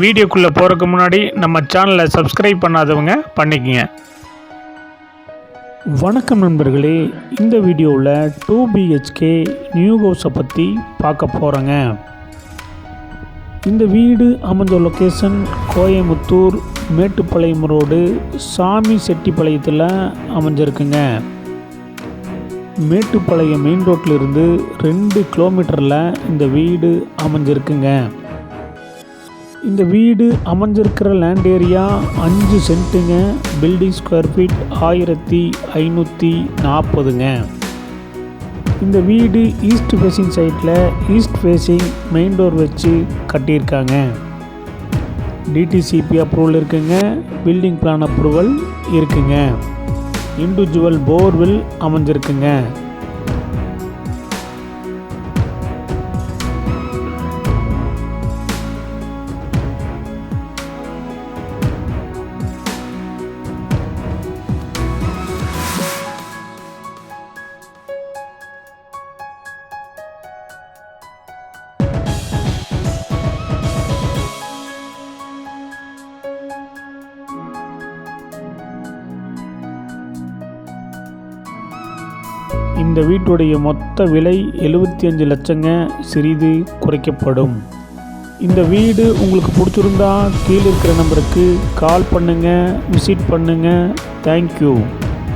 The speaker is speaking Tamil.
வீடியோக்குள்ளே போகிறதுக்கு முன்னாடி நம்ம சேனலை சப்ஸ்கிரைப் பண்ணாதவங்க பண்ணிக்கங்க. வணக்கம் நண்பர்களே இந்த வீடியோவில் டூ பிஹெச்கே நியூ ஹவுஸை பற்றி பார்க்க போகிறோங்க இந்த வீடு அமைஞ்ச லொக்கேஷன் கோயம்புத்தூர் மேட்டுப்பாளையம் ரோடு சாமி செட்டிப்பாளையத்தில் அமைஞ்சிருக்குங்க. மேட்டுப்பாளையம் மெயின் ரோட்டிலிருந்து ரெண்டு கிலோமீட்டரில் இந்த வீடு அமைஞ்சிருக்குங்க. இந்த வீடு அமைஞ்சிருக்கிற லேண்ட் ஏரியா அஞ்சு சென்ட்டுங்க. பில்டிங் ஸ்கொயர் ஃபீட் ஆயிரத்தி ஐநூற்றி நாற்பதுங்க. இந்த வீடு ஈஸ்ட் ஃபேஸிங் சைட்டில் ஈஸ்ட் ஃபேஸிங் மெயின் டோர் வச்சு கட்டியிருக்காங்க. டிடிசிபி அப்ரூவல் இருக்குங்க. பில்டிங் பிளான் அப்ரூவல் இருக்குங்க. இண்டிவிஜுவல் போர்வில் அமைஞ்சிருக்குங்க. இந்த வீட்டுடைய மொத்த விலை எழுபத்தி அஞ்சு லட்சங்க சிறிது குறைக்கப்படும். இந்த வீடு உங்களுக்கு பிடிச்சிருந்தா கீழே இருக்கிற நம்பருக்கு கால் பண்ணுங்கள் விசிட் பண்ணுங்கள் தேங்க்யூ